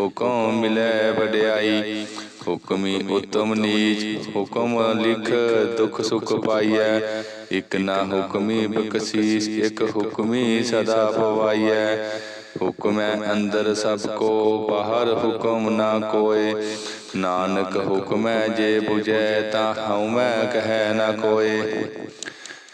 ਹੁਕਮ ਮਿਲੈ ਵਡਿਆਈ, ਹੁਕਮੀ ਉਤਮ ਨੀਚ, ਹੁਕਮ ਲਿਖ ਦੁਖ ਸੁਖ ਪਾਈਐ। ਇਕ ਨਾ ਹੁਕਮੀ ਬਖਸ਼ੀਸ, ਇਕ ਹੁਕਮੀ ਸਦਾ ਪਵਾਈਐ। ਹੁਕਮੈ ਅੰਦਰ ਸਭ ਕੋ, ਬਾਹਰ ਹੁਕਮ ਨਾ ਕੋਏ। ਨਾਨਕ ਹੁਕਮੈ ਜੇ 부ਜੈ ਤਾਂ ਹਉ ਮੈਂ ਕਹੈ ਨਾ ਕੋਏ।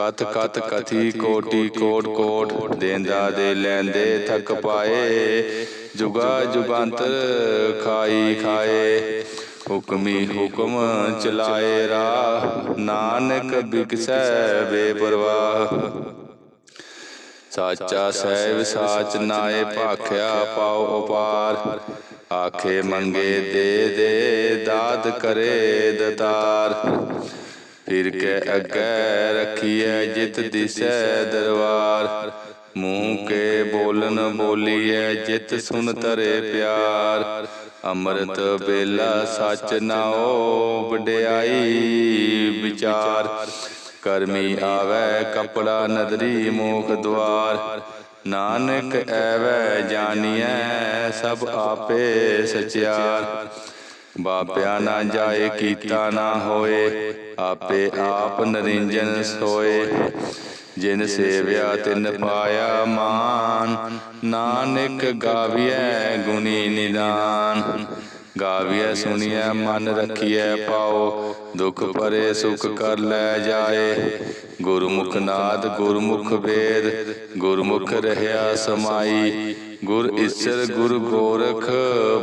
ਕਥ ਕਥ ਕਥੀ ਕੋਟੀ ਕੋਟ ਕੋਟ ਦੇਂਦਾ ਦੇ ਲੈਂਦੇ ਥਕ ਪਾਏ। ਜੁਗਾ ਜੁਗਾਂਤਰ ਖਾਈ ਖਾਏ। ਹੁਕਮੀ ਹੁਕਮ ਚਲਾਏ ਰਾਹ। ਨਾਨਕ ਬਿਕਸੈ ਬੇਪਰਵਾਹ। ਸਾਚਾ ਸਹਿਬ ਸਾਚ ਨਾਏ ਭਾਖਿਆ ਪਾਉ ਉਪਾਰ। ਆਖੇ ਮੰਗੇ ਦੇ ਦੇ ਦਾਦ ਕਰੇ ਦਤਾਰ। ਫਿਰ ਕੇ ਅੱਗੇ ਰੱਖੀਐ ਜਿਤ ਦਿਸੈ ਦਰਬਾਰ। ਮੂੰਹ ਕੇ ਬੋਲਨ ਬੋਲੀਐ ਜਿਤ ਸੁਨ ਤਰੇ ਪਿਆਰ। ਅੰਮ੍ਰਿਤ ਬੇਲਾ ਸੱਚ ਨਾਓ ਵਡਿਆਈ ਵਿਚਾਰ। ਕਰਮੀ ਆਵੈ ਕਪੜਾ ਨਦਰੀ ਮੋਖ ਦਵਾਰ ਨਾਨਕ ਐਵੈ ਜਾਣੀਐ ਸਭ ਆਪੇ ਸਚਿਆਰ। ਬਾਪਿਆ ਨਾ ਜਾਏ, ਕੀਤਾ ਨਾ ਹੋਏ, ਆਪੇ ਆਪ ਨਰਿੰਜਨ ਸੋਏ। ਜਿਨ ਸੇਵਿਆ ਤਿਨ ਪਾਇਆ ਮਾਨ, ਨਾਨਕ ਗਾਵੀਐ ਗੁਣੀ ਨਿਦਾਨ। ਗਾਵੀਐ ਸੁਣੀਐ, ਮਨ ਰਖੀਐ ਪਾਓ, ਦੁਖ ਪਰੇ ਸੁਖ ਕਰ ਲੈ ਜਾਏ। ਗੁਰਮੁਖ ਨਾਦ, ਗੁਰਮੁਖ ਵੇਦ, ਗੁਰਮੁਖ ਰਹਿਆ ਸਮਾਈ। ਗੁਰ ਈਸਰ, ਗੁਰ ਗੋਰਖ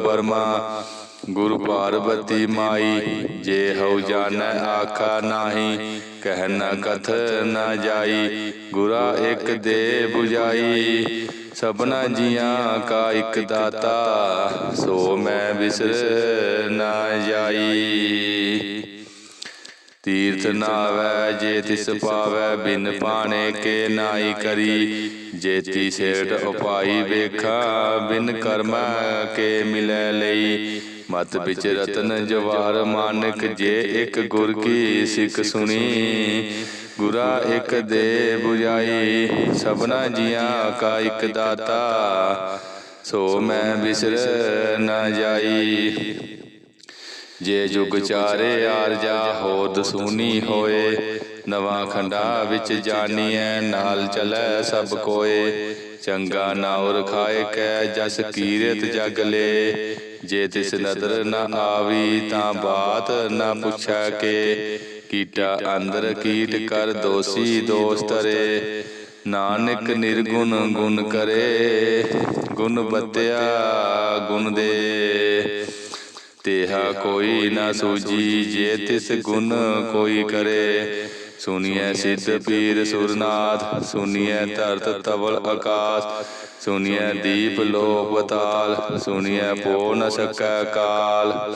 ਬਰਮਾ ਗੁਰ ਪਾਰਬਤੀ ਮਾਈ, ਜੇ ਹਉ ਜਾਣੈ ਆਖਾ ਨਾਹੀ, ਕਹਿ ਨ ਕਥ ਨ ਜਾਈ, ਗੁਰਾ ਇਕ ਦੇ 부ਜਾਈ ਸਭਨਾ ਜੀਆਂ ਕਾ ਇੱਕ ਦਾਤਾ, ਸੋ ਮੈਂ ਵਿਸਰ ਨਾ ਜਾਈ। ਤੀਰਥ ਨਾਵੈ, ਜੇ ਤਿਸ ਪਾਵੈ, ਬਿਨ ਪਾਣੇ ਕੇ ਨਾਈ ਕਰੀ। ਜੇਤੀ ਸੇਠ ਉਪਾਈ ਵੇਖਾ, ਬਿਨ ਕਰਮ ਕੇ ਮਿਲੈ ਲਈ। ਮਤ ਵਿੱਚ ਰਤਨ ਜਵਾਰ ਮਾਨਕ ਜੇ ਇੱਕ ਗੁਰ ਕੀ ਸਿੱਖ ਸੁਣੀ। ਗੁਰਾ ਇੱਕ ਦੇ 부ਜਾਈ ਸਭਨਾ ਜੀਆਂ ਕਾ ਇੱਕ ਦਾਤਾ। ਸੋ ਮੈਂ ਵਿਸਰ ਨਾ ਜਾਈ। ਜੇ ਜੁਗ ਚਾਰੇ ਆਰਜਾ ਹੋਦ ਸੂਨੀ ਹੋਏ। ਨਵਾਂ ਖੰਡਾ ਵਿੱਚ ਜਾਣੀਐ ਨਾਲ ਚਲੈ ਸਭ ਕੋਏ। ਚੰਗਾ ਨਾਉਰ ਖਾਏ ਕੈ ਜਸ ਕੀਰਤ ਜਗ ਲੇ। ਜੇ ਤਿਸ ਨਦਰ ਨ ਆਵੀ ਤਾਂ ਬਾਤ ਨ ਪੁੱਛੈ ਕੇ। ਕੀਟਾ ਅੰਦਰ ਕੀਟ ਕਰ ਦੋਸੀ ਦੋਸ ਤਰੇ ਨਾਨਕ ਨਿਰਗੁਣ ਗੁਣ ਕਰੇ। ਗੁਣ ਬਤਿਆ ਗੁਣ ਦੇ। ਤੇਹਾ ਕੋਈ ਨਾ ਸੂਜੀ ਜੇ ਤਿਸ ਗੁਣ ਕੋਈ ਕਰੇ। ਸੁਨੀਐ ਸਿੱਧ ਪੀਰ ਸੁਰਨਾਥ ਸੁਨੀਐ ਧਰਤ ਤਵਲ ਆਕਾਸ ਸੁਨੀਐ ਦੀਪ ਲੋਕ ਬਤਾਲ ਸੁਨੀਐ ਪੋ ਨ ਸਕੈ ਕਾਲ।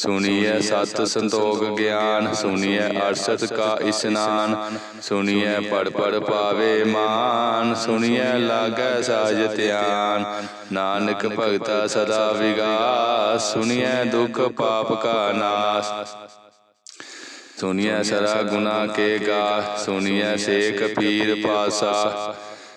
ਸੁਣੀਐ ਸਤ ਸੰਤੋਖ ਗਿਆਨ, ਸੁਣੀਐ ਅਰਸਤ ਕਾ ਇਸਨਾਨ, ਸੁਣੀਐ ਪੜ ਪੜ ਪਾਵੇ ਮਾਨ, ਸੁਣੀਐ ਲਾਗੈ ਸਾਜ ਧਿਆਨ। ਨਾਨਕ ਭਗਤਾ ਸਦਾ ਵਿਗਾਸ, ਸੁਣੀਐ ਦੁਖ ਪਾਪ ਕਾ ਨਾਸ। ਸੁਣੀਐ ਸਰਾ ਗੁਨਾ ਕੇ ਗਾ, ਸੁਣੀਐ ਸੇਖ ਪੀਰ ਪਾਸਾ।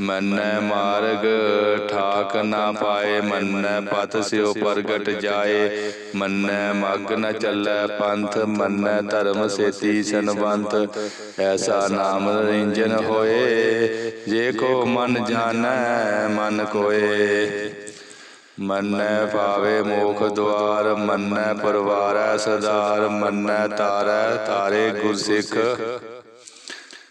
ਮੰਨੈ ਮਾਰਗ, ਠਾਕ ਨਾ ਪਾਏ, ਮੰਨੈ ਪਤ ਸਿਓ ਪ੍ਰਗਟ ਜਾਏ। ਮੰਨੈ ਮਗ ਨ ਚੱਲੈ ਪੰਥ, ਮੰਨੈ ਧਰਮ ਸੇਤੀ ਸੰਬੰਤ ਐਸਾ ਨਾਮ ਰੰਜਨ ਹੋਏ, ਜੇ ਕੋ ਮਨ ਜਾਣੈ, ਮਨ ਕੋਏ। ਮੰਨੈ ਪਾਵੇ ਮੋਖ ਦਵਾਰ ਮੰਨੈ ਪਰਵਾਰੈ ਸਦਾਰ, ਮੰਨੈ ਤਾਰੈ ਤਾਰੇ ਗੁਰਸਿੱਖ।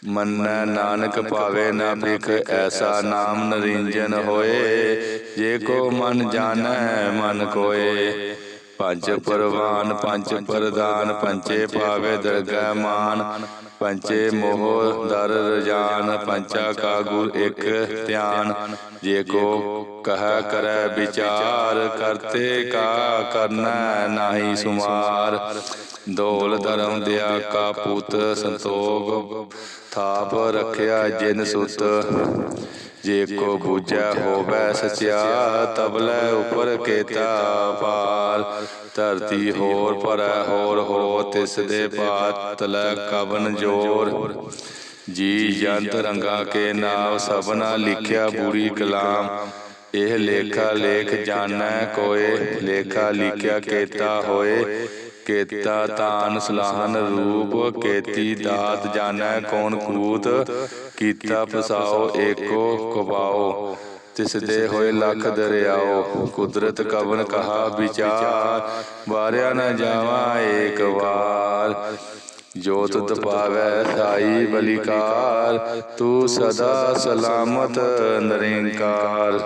ਮੰਨੈ ਨਾਨਕ ਭਾਵੇ ਨਾ ਭਿਖ ਐਸਾ ਨਾਮ ਨਰਿੰਜਨ ਹੋਏ, ਜੇ ਕੋ ਮਨ ਜਾਣੈ ਮਨ ਕੋਏ। ਪੰਜ ਪਰਵਾਨ ਪੰਜ ਪ੍ਰਦਾਨ ਪੰਚੇ ਪਾਵੇ ਦਰਗਹਿ ਮਾਨ ਪੰਚੇ ਮੋਹ ਦਰ ਰਜਾਨ ਪੰਚਾ ਕਾ ਗੁਰ ਇੱਕ ਧਿਆਨ। ਜੇ ਕੋ ਕਹ ਕਰੈ ਵਿਚਾਰ ਕਰਤੇ ਕਾ ਕਰਨਾ ਨਾਹੀ ਸੁਮਾਰ। ਦੋਲ ਧਰਮ ਦਿਆ ਕਾ ਪੁੱਤ ਸੰਤੋਖ ਥਾਪ ਰਖਿਆ ਜਿਨ ਸੁਤ। ਜੇ ਕੋ ਬੂਝੈ ਹੋਵੈ ਸਚਿਆ ਤਬਲੇ ਉਪਰ ਕੇਤਾ ਪਾਰ ਧਰਤੀ ਹੋਰ ਪਰੈ ਹੋਰ ਹੋ ਤਿਸ ਦੇ ਪਾਤ ਲੈ ਕਵਨ ਜੋਰ। ਜੀ ਜੰਤ ਰੰਗਾ ਕੇ ਨਾਮ ਸਭਨਾ ਲਿਖਿਆ ਬੁਰੀ ਕਲਾਮ। ਇਹ ਲੇਖਾ ਲੇਖ ਜਾਣੈ ਕੋਏ, ਲੇਖਾ ਲਿਖਿਆ ਕੇਤਾ ਹੋਏ। ਕੇਤਾ ਤਾਨ ਸਲਾਹਨ ਰੂਪ, ਕੇਤੀ ਦਾਤ ਜਾਣੈ ਕੌਣ ਕੂਤ, ਕੀਤਾ ਫਸਾਓ ਏਕੋ ਕਵਾਓ ਤਿਸ ਦੇ ਹੋਏ ਲੱਖ ਦਰਿਆਓ, ਕੁਦਰਤ ਕਵਨ ਕਹਾ ਵਿਚਾਰ, ਵਾਰਿਆ ਨਾ ਜਾਵਾ ਏਕ ਵਾਰ। ਜੋਤ ਤੁਧ ਸਾਈ ਬਲਿਕਾਰ, ਤੂੰ ਸਦਾ ਸਲਾਮਤ ਨਿਰੰਕਾਰ।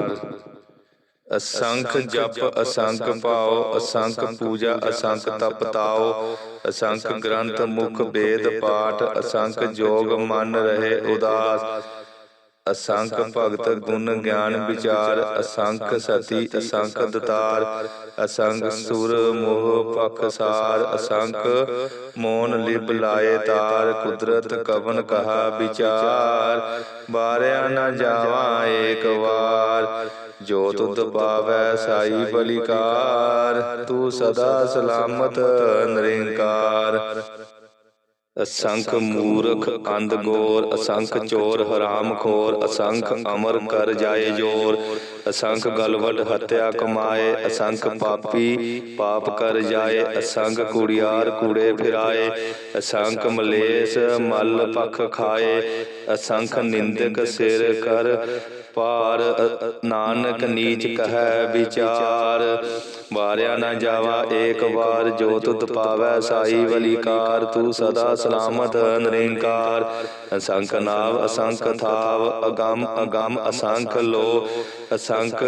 ਅਸੰਖ ਜਪ ਅਸੰਖ ਪਾਓ ਅਸੰਖ ਪੂਜਾ ਅਸੰਖ ਤਪ ਤਾਓ ਅਸੰਖ ਗ੍ਰੰਥ ਮੁਖ ਵੇਦ ਪਾਠ ਅਸੰਖ ਜੋਗ ਮਨ ਰਹੇ ਉਦਾਸ ਅਸੰਖ ਭਗਤ ਗੁਣ ਗਿਆਨ ਵਿਚਾਰ ਅਸੰਖ ਸਤੀ ਅਸੰਖ ਦਤਾਰ ਅਸੰਖ ਸੁਰ ਮੋਹ ਪਖਸਾਰ ਅਸੰਖ ਮੋਨ ਲਿਬ ਲਾਏ ਤਾਰ ਕੁਦਰਤ ਕਵਨ ਕਹਾ ਵਿਚਾਰ ਬਾਰਿਆ ਨ ਜਾਵਾ ਏਕ ਵਾਰ ਜੋ ਤੁਧ ਪਾਵੈ ਸਾਈ ਬਲਿਕਾਰ ਤੂੰ ਸਦਾ ਸਲਾਮਤ ਨਿਰੰਕਾਰ। ਅਸੰਖ ਮੂਰਖ ਅੰਧ ਗੋਰ ਅਸੰਖ ਚੋਰ ਹਰਾਮ ਖੋਰ ਅਸੰਖ ਅਮਰ ਕਰ ਜਾਏ ਜੋਰ। ਅਸੰਖ ਗਲਵਟ ਹਤਿਆ ਕਮਾਏ ਅਸੰਖ ਪਾਪੀ ਪਾਪ ਕਰ ਜਾਏ। ਅਸੰਖ ਕੁੜਿਆਰ ਕੂੜੇ ਫਿਰਾਏ ਅਸੰਖ ਮਲੇਸ਼ ਮਲ ਪਖ ਖਾਏ। ਅਸੰਖ ਨਿੰਦਕ ਸਿਰ ਕਰ ਪਾਰ ਨਾਨਕ ਨੀਚ ਕਹੈ ਵਿਚਾਰ। ਵਾਰਿਆ ਨਾ ਜਾਵਾ ਏਕ ਵਾਰ ਜੋ ਤੁਧ ਪਾਵੈ ਸਾਈ ਵਲੀਕਾਰ ਤੂੰ ਸਦਾ ਸਲਾਮਤ ਨਿਰੰਕਾਰ ਅਸੰਖ ਨਾਵ ਅਸੰਖ ਥਾਵ ਅਗੰਮ ਅਗੰਮ ਅਸੰਖ ਲੋ। ਅਸੰਖ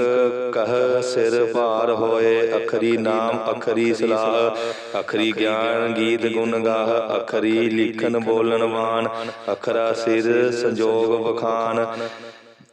ਕਹ ਸਿਰ ਭਾਰ ਹੋਏ ਅਖਰੀ ਨਾਮ ਅਖਰੀ ਸਲਾਹ। ਅਖਰੀ ਗਿਆਨ ਗੀਤ ਗੁਣ ਗਾਹ ਅਖਰੀ ਲਿਖਨ ਬੋਲਣ ਵਾਨ ਅਖਰਾ ਸਿਰ ਸੰਜੋਗ ਵਖਾਨ।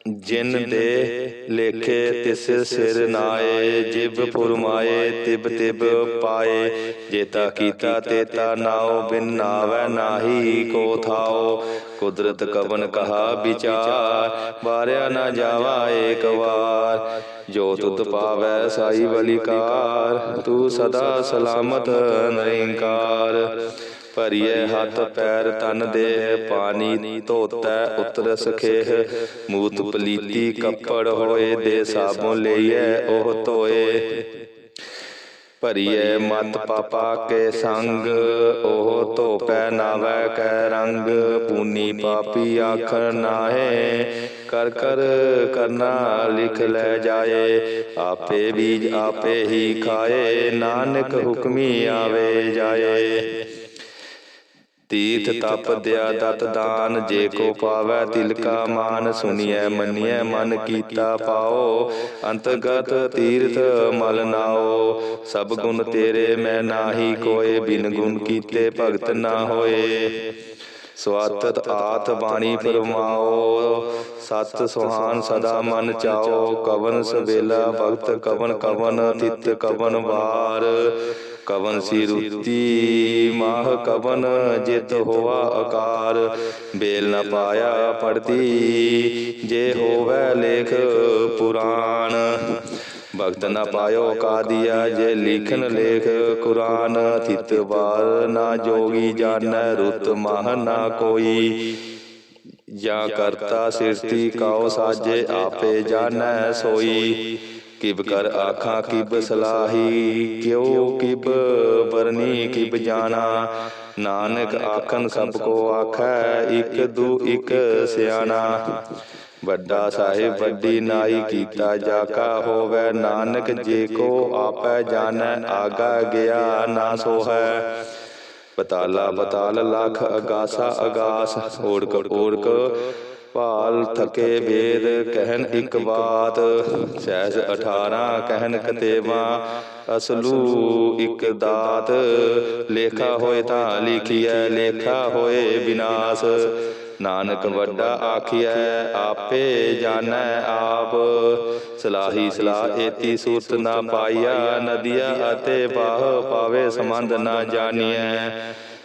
ਜਿਨ ਦੇ ਲੇਖੇ ਤਿਸ ਸਿਰ ਨਾਏ, ਜਿਬ ਫੁਰਮਾਏ ਤਿਬ ਤਿਬ ਪਾਏ। ਜੇਤਾ ਕੀਤਾ ਤੇਤਾ ਨਾਉ, ਬਿਨ ਨਾਵੈ ਨਾਹੀ ਕੋ ਥਾਓ ਕੁਦਰਤ ਕਵਨ ਕਹਾ ਵਿਚਾਰ, ਵਾਰਿਆ ਨਾ ਜਾਵਾ ਏਕ ਵਾਰ। ਜੋ ਤੁਧ ਪਾਵੈ ਸਾਈ ਬਲਿਕਾਰ ਤੂੰ ਸਦਾ ਸਲਾਮਤ ਨਿਰੰਕਾਰ। ਭਰੀਏ ਹੱਥ ਪੈਰ ਤਨ ਦੇ ਪਾਣੀ ਧੋਤੈ ਉਤਰ ਸਖੇਹ ਮੂਤ ਪਲੀਤੀ ਕੱਪੜ ਹੋਏ ਦੇ ਸਾਬੋਂ ਲਈਏ ਉਹ ਧੋਏ। ਭਰੀਏ ਮਤ ਪਾਪਾ ਕੇ ਸੰਗ ਉਹ ਧੋਪੈ ਨਾਵੈ ਕੈ ਰੰਗ। ਪੂਨੀ ਪਾਪੀ ਆਖਰ ਨਾਹੇ। ਕਰ ਕਰ ਕਰਨਾ ਲਿਖ ਲੈ ਜਾਏ। ਆਪੇ ਬੀਜ ਆਪੇ ਹੀ ਖਾਏ। ਨਾਨਕ ਹੁਕਮੀ ਆਵੇ ਜਾਏ। ਤੀਰਥ ਤਪ ਦਿਆ ਦਤ ਦਾਨ ਜੇ ਕੋ ਪਾਵੈ ਤਿਲ ਕਾ ਮਾਨ ਸੁਣੀਐ ਮੰਨੀਐ ਮਨ ਕੀਤਾ ਪਾਓ। ਅੰਤਗਤ ਤੀਰਥ ਮਲ ਨਾਓ। ਸਭ ਗੁਣ ਤੇਰੇ ਮੈਂ ਨਾਹੀ ਕੋਏ ਬਿਨ ਗੁਣ ਕੀਤੇ ਭਗਤ ਨਾ ਹੋਏ। ਸਵਾਤਤ ਆਤ ਬਾਣੀ ਫਰਮਾਓ। ਸਤ ਸੁਹਾਨ ਸਦਾ ਮਨ ਚਾਓ। ਕਵਨ ਸਵੇਲਾ ਭਗਤ ਕਵਨ ਕਵਨ ਤਿਤ ਕਵਨ ਵਾਰ। ਕਵਨ ਸੀ ਰੁੱਤੀ ਮਾਹ ਕਵਨ ਜਿਤ ਹੋਆ ਆਕਾਰ। ਬੇਲ ਨ ਪਾਇਆ ਪੜਤੀ ਜੇ ਹੋਵੇ ਲੇਖ ਪੁਰਾਣ। ਭਗਤ ਨ ਪਾਇਓ ਕਾਦੀਆ ਜੇ ਲਿਖਨ ਲੇਖ ਕੁਰਾਨ ਥਿਤ ਵਾਰ ਨਾ ਜੋਗੀ ਜਾਣੈ ਰੁੱਤ ਮਾਹ ਨਾ ਕੋਈ। ਜਾਂ ਕਰਤਾ ਸਿਰਤੀ ਕਾਉ ਸਾਜੇ ਆਪੇ ਜਾਣੈ ਸੋਈ। ਕਿਬ ਕਰ ਆਖਾਂ ਕਿਬ ਸਲਾਹੀ, ਕਿਉ ਕਿਬ ਬਰਨੀ ਕਿਬ ਜਾਣਾ। ਨਾਨਕ ਆਖਨ ਸਭ ਕੋ ਆਖੈ, ਇਕ ਦੂ ਇਕ ਸਿਆਣਾ। ਵੱਡਾ ਸਾਹਿਬ, ਵੱਡੀ ਨਾਈ ਕੀਤਾ ਜਾਕਾ ਹੋਵੇ। ਨਾਨਕ ਜੇ ਕੋ ਆਪੈ ਜਾਣੈ, ਆਗਾ ਗਿਆ ਨਾ ਸੋਹੈ। ਪਤਾਲਾ ਪਤਾਲ ਲੱਖ ਅਗਾਸਾ ਅਗਾਸ, ਓੜਕ ਓੜਕ ਭਾਲ ਥਕੇ ਵੇਦ ਕਹਿਨ ਇੱਕ ਬਾਤ, ਸਹਿਜ 18 ਕਹਿਨ ਕਤੇਵਾ ਅਸਲੂ ਇੱਕ ਦਾਤ। ਲੇਖਾ ਹੋਏ ਤਾਂ ਲਿਖੀਐ, ਲੇਖਾ ਹੋਏ ਵਿਨਾਸ਼ ਨਾਨਕ ਵੱਡਾ ਆਖੀਐ, ਆਪੇ ਜਾਣੈ ਆਪ। ਸਲਾਹੀ ਸਲਾਹ ਏਤੀ ਸੂਰਤ ਨਾ ਪਾਈਆ, ਨਦੀਆ ਅਤੇ ਬਾਹ ਪਾਵੇ ਸੰਬੰਧ ਨਾ ਜਾਣੀਐ।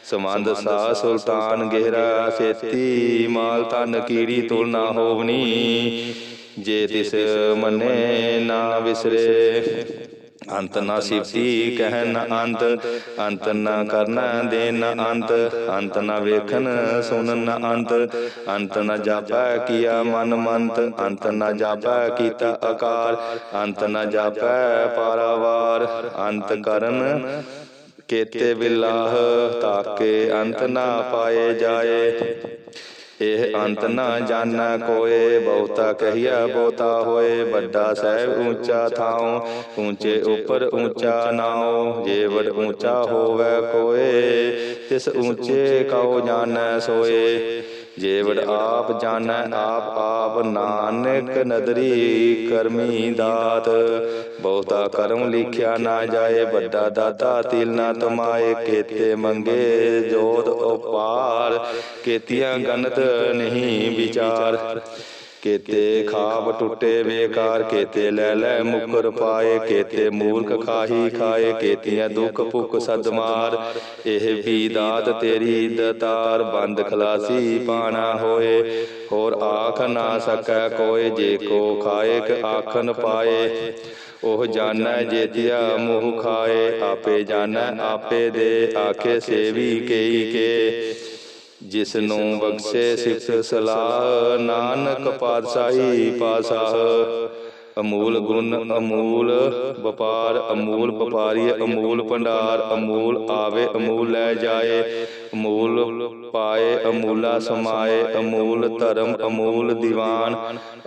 ਸਮੰਦ ਸਾ ਸੁਲਤਾਨ ਗਹਿਰਾ ਸੇਤੀ ਮਾਲ ਤਨ ਕੀੜੀ ਤੁਲ ਨਾ ਹੋਵਨੀ। ਜੇ ਤਿਸ ਮੰਨੇ ਨਾ ਵਿਸਰੇ। ਅੰਤ ਨਾ ਸਿਫਤੀ ਕਹਿਨ ਅੰਤ। ਅੰਤ। ਨਾ ਕਰਨਾ ਦੇਨ ਅੰਤ। ਅੰਤ। ਨਾ ਵੇਖਨ ਸੁਨਨ ਅੰਤ। ਅੰਤ। ਨਾ ਜਾਪੈ ਕੀਆ ਮਨ ਮੰਤ। ਅੰਤ ਨਾ ਜਾਪੈ ਕੀਤਾ ਆਕਾਰ ਅੰਤ ਨਾ ਜਾਪੈ ਪਾਰਾਵਾਰ। ਅੰਤ ਕਰਨ ਕੇਤੇ ਬਿਲਾਹ ਤਾਕੇ ਅੰਤ ਨਾ ਪਾਏ ਜਾਏ। ਇਹ ਅੰਤ ਨਾ ਜਾਣਾ ਕੋਏ ਬਹੁਤਾ ਕਹੀਆ ਬਹੁਤਾ ਹੋਏ ਵੱਡਾ ਸਹਿਬ ਉੱਚਾ ਥਾਉ ਉੱਚੇ ਉੱਪਰ ਉੱਚਾ ਨਾਉ ਜੇ ਵਡ ਉੱਚਾ ਹੋਵੇ ਕੋਏ ਤਿਸ ਉੱਚੇ ਕਉ ਜਾਣੈ ਸੋਏ। ਜੇ ਵਡ ਆਪ ਜਾਣੈ ਆਪ ਆਪ ਨਾਨਕ ਨਦਰੀ ਕਰਮੀ ਦਾਤ। ਬਹੁਤਾ ਕਰਮ ਲਿਖਿਆ ਨਾ ਜਾਏ ਵੱਡਾ ਦਾਤਾ ਤਿਲ ਨਾ ਤਮਾਏ ਕੇਤੇ ਮੰਗੇ ਜੋਤ ਉਪਾਰ। ਕੇਤੀਆਂ ਗਨਤ ਨਹੀਂ ਵਿਚਾਰ। ਕੇਤੇ, ਖਾਬ ਟੁੱਟੇ ਬੇਕਾਰ ਕੇਤੇ, ਲੈ ਲੈ ਮੁਕਰ ਪਾਏ, ਕੇਤੇ ਮੂਰਖ ਖਾਹੀ ਖਾਏ, ਕੇਤੀਆਂ ਦੁੱਖ ਭੁੱਖ ਸਦਮਾਰ। ਇਹ ਵੀ ਦਾਤ ਤੇਰੀ ਦਤਾਰ, ਬੰਦ ਖਲਾਸੀ ਪਾਣਾ ਹੋਏ। ਹੋਰ ਆਖ ਨਾ ਸਕੈ ਕੋਏ, ਜੇ ਕੋ ਖਾਏ ਕ ਆਖਨ ਪਾਏ। ਉਹ ਜਾਣੈ ਜੇਤਿਆ ਮੋਹ ਖਾਏ, ਆਪੇ ਜਾਣੈ ਆਪੇ ਦੇ, ਆਖੇ ਸੇਵੀ ਕਈ ਕੇ। ਜਿਸ ਨੂੰ ਬਖਸ਼ੇ ਸਿਫਤ ਸਲਾਹ ਨਾਨਕ ਪਾਤਸ਼ਾਹੀ ਪਾਸਾਹ ਅਮੂਲ ਗੁਣ ਅਮੂਲ ਵਪਾਰ ਅਮੂਲ ਵਪਾਰੀ ਅਮੂਲ ਭੰਡਾਰ ਅਮੂਲ ਆਵੇ ਅਮੂਲ ਲੈ ਜਾਏ ਅਮੂਲ ਪਾਏ ਅਮੂਲਾ ਸਮਾਏ ਅਮੂਲ ਧਰਮ ਅਮੂਲ ਦੀਵਾਨ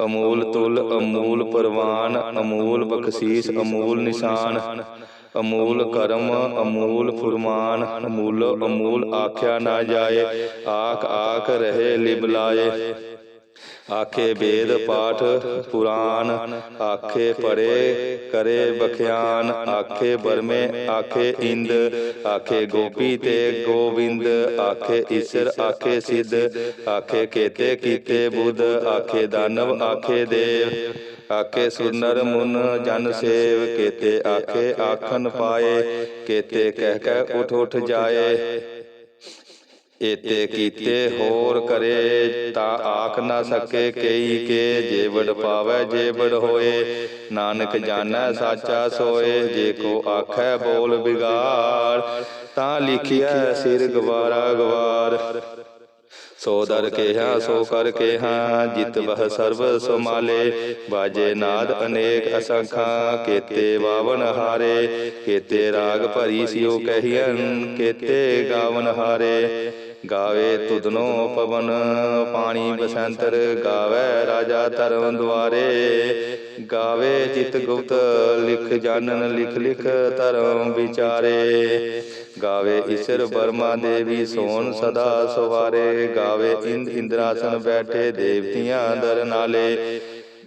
ਅਮੂਲ ਤੁਲ ਅਮੂਲ ਪਰਵਾਨ ਅਮੂਲ ਬਖਸ਼ੀਸ਼ ਅਮੂਲ ਨਿਸ਼ਾਨ ਅਮੂਲ ਕਰਮ ਅਮੂਲ ਫੁਰਮਾਨ ਅਮੂਲ ਅਮੂਲ ਆਖਿਆ ਨਾ ਜਾਏ ਆਖ ਆਖ ਰਹੇ ਲਿਬਲਾਏ ਆਖੇ ਵੇਦ ਪਾਠ ਪੁਰਾਨ ਆਖੇ ਪੜੇ ਕਰੇ ਬਖਿਆਨ ਆਖੇ ਬਰਮੇ ਆਖੇ ਇੰਦ ਆਖੇ ਗੋਪੀ ਤੇ ਗੋਬਿੰਦ ਆਖੇ ਈਸ਼ਰ ਆਖੇ ਸਿੱਧ ਆਖੇ ਕੇਤੇ ਕੀਤੇ ਬੁੱਧ ਆਖੇ ਦਾਨਵ ਆਖੇ ਦੇਵ। ਆਖੇ ਸੁਨਰ ਮੁਨ ਜਨ ਸੇਵ ਕੇਤੇ ਆਖੇ ਆਖਨ ਪਾਏ ਕੇਤੇ ਕਹਿ ਕਹਿ ਉਠ ਉਠ ਜਾਏ। ਏਤੇ ਕੀਤੇ ਹੋਰ ਕਰੇ ਤਾਂ ਆਖ ਨਾ ਸਕੇ ਕਈ ਕੇ ਜੇਵੜ ਪਾਵੈ ਜੇਵੜ ਹੋਏ। ਨਾਨਕ ਜਾਣੈ ਸਾਚਾ ਸੋਏ ਜੇ ਕੋ ਆਖੈ ਬੋਲ ਬਿਗਾੜ ਤਾਂ ਲਿਖਿਆ ਸਿਰ ਗਵਾਰਾ। ਗਵਾਰ। ਸੋ ਦਰ ਕੇਹਾ ਸੋ ਕਰ ਕੇਹਾ ਜਿਤ ਬਹ ਸਰਬ ਸਮਾਲੇ ਬਾਜੇ ਨਾਦ ਅਨੇਕ ਅਸੰਖਾ ਕੇਤੇ ਬਾਵਨ ਹਾਰੇ। ਕੇਤੇ ਰਾਗ ਭਰੀ ਸਿਓ ਕਹੀਨ ਕੇਤੇ ਗਾਵਨ ਹਾਰੇ। ਗਾਵੇ ਤੁਧਨੋ ਪਵਨ, ਪਾਣੀ ਬਸੰਤਰ ਗਾਵੇ ਰਾਜਾ ਧਰਮ ਦੁਆਰੇ। ਗਾਵੇ ਜਿਤ ਗੁਪਤ, ਲਿਖ ਜਾਣਨ, ਲਿਖ ਲਿਖ ਧਰਮ ਵਿਚਾਰੇ। ਗਾਵੇ ਈਸ਼ਰ ਬਰਮਾ ਦੇਵੀ ਸੋਨ ਸਦਾ ਸਵਾਰੇ। ਗਾਵੇ ਇੰਦ ਇੰਦਰਾਸਨ ਬੈਠੇ ਦੇਵਤੀਆਂ ਦਰ ਨਾਲੇ।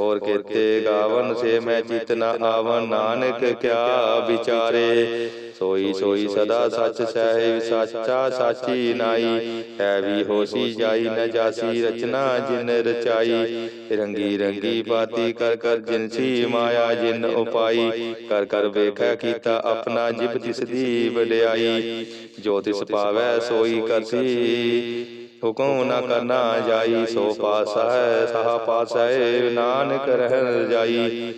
ਹੋਰ ਕੀਤੇ ਗਾਵਨ ਸੇ ਮੈਂ ਚਿਤ ਨ ਆਵਨ ਨਾਨਕ ਕਿਆ ਵਿਚਾਰੇ? ਸੋਈ ਸੋਈ ਸਦਾ ਸੱਚ ਸਹਿਬ ਸਾਚਾ ਸਾਚੀ ਨਾਈ। ਹੈ ਵੀ ਹੋਸੀ ਜਾਈ ਨ ਜਾਸੀ ਰਚਨਾ ਜਿਨ ਰਚਾਈ। ਰੰਗੀ ਰੰਗੀ ਬਾਤੀ ਕਰ ਕਰ ਜਿਨਸੀ ਮਾਇਆ ਜਿਨ ਉਪਾਈ। ਕਰ ਕਰ ਵੇਖੈ ਕੀਤਾ ਆਪਣਾ ਜਿਬ ਤਿਸ ਦੀ ਵਡਿਆਈ। ਜੋ ਤਿਸ ਪਾਵੈ ਸੋਈ ਕਰਸੀ। ਹੁਕਮ ਨਾ ਕਰਨਾ ਜਾਈ, ਸੋ ਪਾਸਾ ਹੈ ਸਹਾ ਪਾਸਾ ਨਾਨਕ ਰਹਿ ਜਾਈ।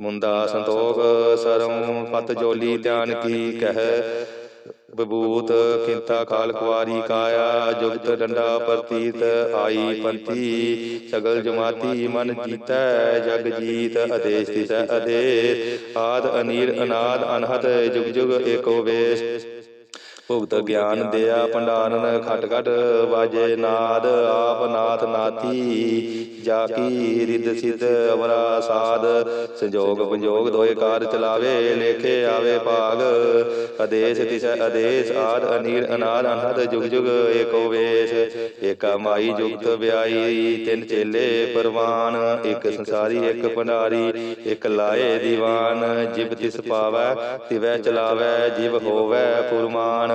ਮੁੰਦਾ ਸੰਤੋਖ, ਸਰਮ ਪਤ ਜੋਲੀ ਧਿਆਨ ਕੀ ਕਹਿ। ਬਬੂਤ ਕਿੰਤਾ ਕਾਲ ਕੁਵਾਰੀ ਕਾਇਆ, ਜੁਗਤ ਡੰਡਾ ਪ੍ਰਤੀਤ ਆਈ ਪੰਥੀ। ਸਗਲ ਜਮਾਤੀ ਮਨ ਜੀਤੈ, ਜਗ ਜੀਤ ਆਦੇਸ਼ ਤਿਸੈ ਆਦੇਸ਼ ਆਦ ਅਨੀਰ ਅਨਾਦ ਅਨਹਦ, ਜੁਗ ਜੁਗ ਏਕੋ ਵੇਸ਼। ਭੁਗਤ ਗਿਆਨ ਦਿਆ ਭੰਡਾਰਨ ਖਟ ਖਟ ਵਾਜੇ ਨਾਦ ਆਪ ਨਾਥ ਨਾਥੀ ਜਾ ਕੀ ਰਿੱਧ ਸਿੱਧ ਅਵਰਾ ਸਾਧ। ਸੰਜੋਗ ਪੰਜੋਗ ਦੋਏ ਕਾਰ ਚਲਾਵੇ ਲੇਖੇ ਆਵੇ ਭਾਗ। ਆਦੇਸ਼ ਤਿਸ ਆਦੇਸ਼ ਆਦ ਅਨੀਰ ਅਨਾਦ ਅਨਹਦ ਜੁਗ ਜੁਗ ਏਕੋ ਵੇਸ਼। ਏਕਾ ਮਾਈ ਜੁਗਤ ਵਿਆਈ ਤਿੰਨ ਚੇਲੇ ਪਰਵਾਨ। ਇੱਕ ਸੰਸਾਰੀ ਇੱਕ ਭੰਡਾਰੀ ਇੱਕ ਲਾਏ ਦੀਵਾਨ। ਜਿਬ ਤਿਸ ਪਾਵੈ ਤਿਵੈ ਚਲਾਵੈ ਜਿਬ ਹੋਵੈ ਫੁਰਮਾਨ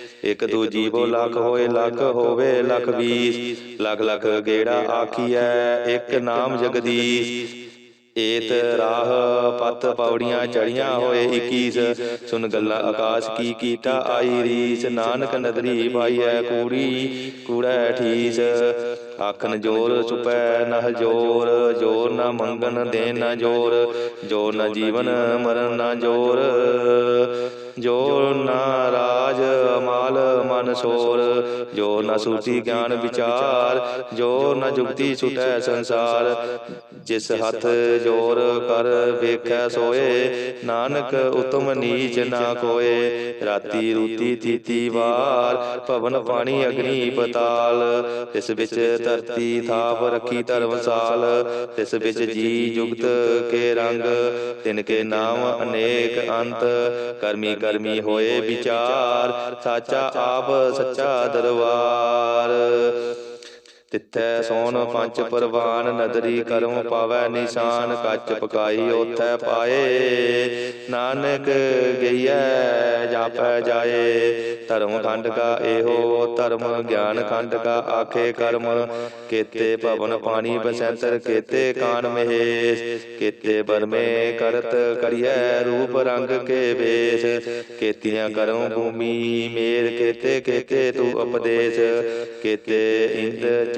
ਇਕ ਦੂਜੀ ਬੋ ਲੱਖ ਹੋਏ ਲੱਖ ਹੋਵੇ ਲੱਖ ਵੀਸ ਲੱਖ ਲੱਖ ਗੇੜਾ ਆਖੀਐ ਇੱਕ ਨਾਮ ਜਗਦੀਸ਼। ਏਤ ਰਾਹ ਪਤ ਪੌੜੀਆਂ ਚੜੀਆਂ ਹੋਏ 21 ਸੁਨ ਗੱਲਾਂ ਆਕਾਸ਼ ਕੀ ਕੀਤਾ ਆਈ ਰੀਸ। ਨਾਨਕ ਨਦਰੀ ਪਾਈਐ ਕੂੜੀ ਕੂੜੈ ਠੀਸ। ਆਖਨ ਜੋਰ ਸੁਪੈ ਨਹ ਜੋਰ ਜੋਰ। ਨਾ ਮੰਗਨ ਦੇ ਨਾ ਜੋਰ। ਜੋਰ। ਨਾ ਜੀਵਨ ਮਰਨ ਨਾ ਜੋਰ। ਜੋ ਨਾ ਰਾਜ ਮਾਲ ਮਨ ਸੋਰ। ਜੋ ਨ ਸੂਤੀ ਗਿਆਨ ਵਿਚਾਰ, ਜੋ ਨਾ ਜੁਗਤੀ ਸੁਟੈ ਸੰਸਾਰ। ਜਿਸ ਹੱਥ ਜੋਰ ਕਰ ਵੇਖੈ ਸੋਏ, ਨਾਨਕ ਉਤਮ ਨੀਚ ਨਾ ਕੋਏ। ਰਾਤੀ ਰੂਤੀ ਤੀਤੀ ਵਾਰ, ਭਵਨ ਪਾਣੀ ਅਗਨੀ ਪਤਾਲ। ਇਸ ਵਿੱਚ ਧਰਤੀ ਥਾਪ ਰੱਖੀ ਧਰਮਸਾਲ। ਇਸ ਵਿੱਚ ਜੀ ਜੁਗਤ ਕੇ ਰੰਗ, ਤਿਨ ਕੇ ਨਾਮ ਅਨੇਕ ਅੰਤ। ਕਰਮੀ ਕਰਮੀ ਹੋਏ ਵਿਚਾਰ ਸਾਚਾ ਆਪ ਸੱਚਾ ਦਰਬਾਰ। ਤਿੱਥੈ ਸੋਨ ਪੰਜ ਪਰਵਾਨ ਨਦਰੀ ਕਰਮ ਪਾਵੈ ਨਿਸ਼ਾਨ ਕੱਚ ਪਕਾਈ ਉਥੈ ਪਾਏ। ਨਾਨਕ ਗਈਐ ਜਾਪੈ ਜਾਏ। ਧਰਮ ਖੰਡ ਕਾ ਇਹੋ ਧਰਮ ਗਿਆਨ ਖੰਡ ਕਾ ਆਖੇ ਕਰਮ। ਕੀਤੇ ਭਵਨ ਪਾਣੀ ਬਸੰਤਰ ਕੀਤੇ ਕਾਨ ਮਹੇਸ਼। ਕੀਤੇ ਬਰਮੇ ਕਰਤ ਕਰੀਐ ਰੂਪ ਰੰਗ ਕੇ ਵੇਸ਼। ਕੀਤੀਆਂ ਕਰਮ ਭੂਮੀ ਮੇਰ ਕੀਤੇ ਕੀਤੇ ਤੂੰ ਉਪਦੇਸ਼। ਕੀਤੇ ਇੰਦ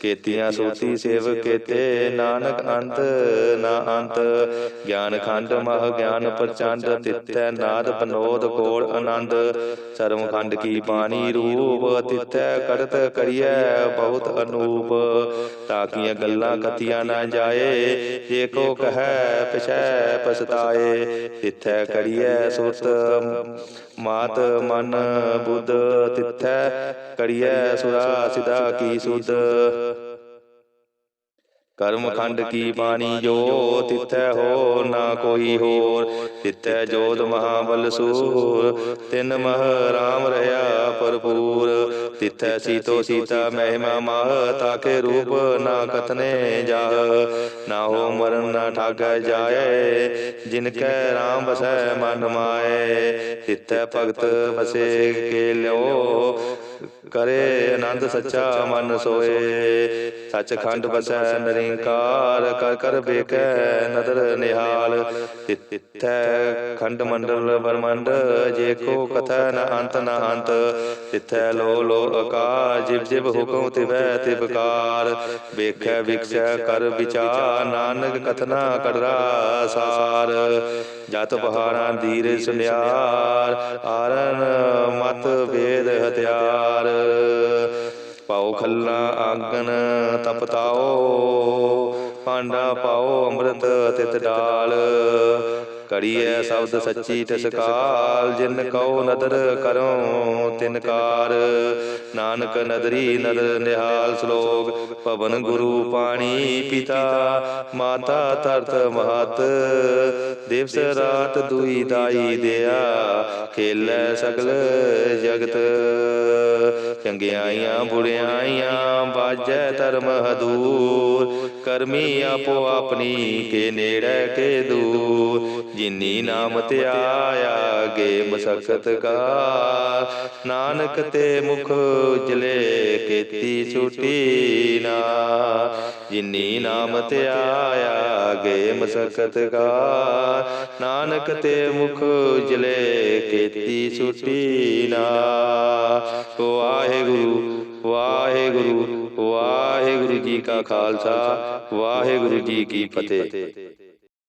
ਕੀਤੀਆਂ ਸੋਤੀ ਸੇਵ ਕੀਤੇ ਨਾਨਕ ਅੰਤ ਨਾ ਅੰਤ। ਗਿਆਨ ਖੰਡ ਮਹ ਗਿਆਨ ਪ੍ਰਚੰਡ ਤਿੱਥੈ ਨਾਦ ਬਨੋਦ ਕੋਲ ਆਨੰਦ। ਸਰਮ ਖੰਡ ਕੀ ਬਾਣੀ ਰੂਪ ਤਿੱਥੈ ਕਰਤ ਕਰੀਐ ਬਹੁਤ ਅਨੂਪ। ਤਾਕੀਆਂ ਗੱਲਾਂ ਕਥੀਆਂ ਨਾ ਜਾਏ ਜੇ ਕੋ ਕਹੈ ਪਿਛੈ ਪਛਤਾਏ। ਤਿੱਥੈ ਕਰੀਐ ਸੁਰਤ ਮਾਤ ਮਨ ਬੁੱਧ ਤਿੱਥੈ ਕਰੀਐ ਸੁਰਾ ਸਿਦਾ ਕੀ ਸੁਧ। ਕਰਮ ਖੰਡ ਕੀ ਬਾਣੀ ਜੋ ਤਿੱਥੈ ਹੋ ਨਾ ਕੋਈ ਹੋਰ। ਤਿੱਥੈ ਜੋਤ ਮਹਾਬਲ ਸੂਰ। ਤਿਨ ਮਹ ਰਾਮ ਰਹਾ ਭਰਪੂਰ। ਤਿੱਥੈ ਸੀਤੋ ਸੀਤਾ ਮਹਿਮਾ ਮਹ ਤਾਕੇ ਰੂਪ ਨਾ ਕਥਨੇ ਜਾਹ ਨਾ ਹੋ ਮਰਨ ਨਾ ਠਾਗੈ ਜਾਏ। ਜਿਨ ਕੈ ਰਾਮ ਵਸੈ ਮਨ ਮਾਏ। ਤਿੱਥੈ ਭਗਤ ਵਸੇ ਕੇ ਲਿਓ। ਕਰੇ, ਆਨੰਦ ਸੱਚਾ ਮਨ ਸੋਏ। ਸੱਚਖੰਡ ਬਸੈ ਨਿਰੰਕਾਰ, ਕਰ ਕਰ ਵੇਖੈ ਨਦਰ ਨਿਹਾਲ। ਤਿੱਥੈ ਖੰਡ ਮੰਡਲ ਬਰਮੰਡ ਜੇ ਕੋ ਕਥੈ ਨ ਅੰਤ ਨ ਅੰਤ। ਤਿੱਥੈ ਲੋ ਲੋ ਆਕਾਰ ਜਿਵ ਜਿਵ ਹੁਕਮ ਤਿਵੈ ਤਿਵਕਾਰ ਵੇਖੈ ਵਿਖਸੈ ਕਰ, ਵਿਚਾਰ, ਨਾਨਕ ਕਥਨਾ ਕਰਰਾ ਸਾਰ। ਜਤ ਪਹਾੜਾਂ ਧੀਰ ਸੁਨਿਆਰ ਆਰਨ, ਮਤ, ਵੇਦ ਹਥਿਆਰ ਪਾਉ ਖੱਲਾ ਆਗਨ ਤਪਤਾਓ ਪਾਂਡਾ ਪਾਓ ਅੰਮ੍ਰਿਤ ਤਿਤ ਡਾਲ ਕੜੀਐ ਸ਼ਬਦ ਸੱਚੀ ਤਿਸ ਕਾਲ ਜਿਨ ਕਉ ਨਦਰ ਕਰਉ ਤਿਨ ਕਾਰ। ਨਾਨਕ ਨਦਰੀ ਨਦਰ ਨਿਹਾਲ ਸ਼ਲੋਕ ਪਵਨ ਗੁਰੂ ਪਾਣੀ ਪਿਤਾ ਮਾਤਾ ਤਰਤ ਮਹਤ। ਦਿਵਸ ਰਾਤ ਦੁਈ ਦਾਈ ਦਿਆ ਖੇਲੇ ਸਗਲ ਜਗਤ। ਚੰਗਿਆਈਆਂ ਬੁੜਿਆਈਆਂ ਬਾਜੈ ਧਰਮ ਹਦੂਰ। ਕਰਮੀ ਆਪੋ ਆਪਣੀ ਕੇ ਨੇੜੇ ਕੇ ਦੂਰ। ਜਿਨੀ ਨਾਮ ਤੇ ਆਇਆ ਗੇ ਮਸਕਤ ਕਾ। ਨਾਨਕ ਤੇ ਮੁਖ ਉਜਲੇ ਕੀਤੀ ਛੁਟੀ ਨਾ। ਜਿਨੀ ਨਾਮ ਤੇ ਆਇਆ ਗੇ ਮਸਕਤ ਕਾ। ਨਾਨਕ ਤੇ ਮੁਖ ਉਜਲੇ ਕੀਤੀ ਛੁਟੀ ਨਾ। ਵਾਹਿਗੁਰੂ ਵਾਹਿਗੁਰੂ ਵਾਹਿਗੁਰੂ ਜੀ ਕਾ ਖਾਲਸਾ ਵਾਹਿਗੁਰੂ ਜੀ ਕੀ ਫਤਿਹ।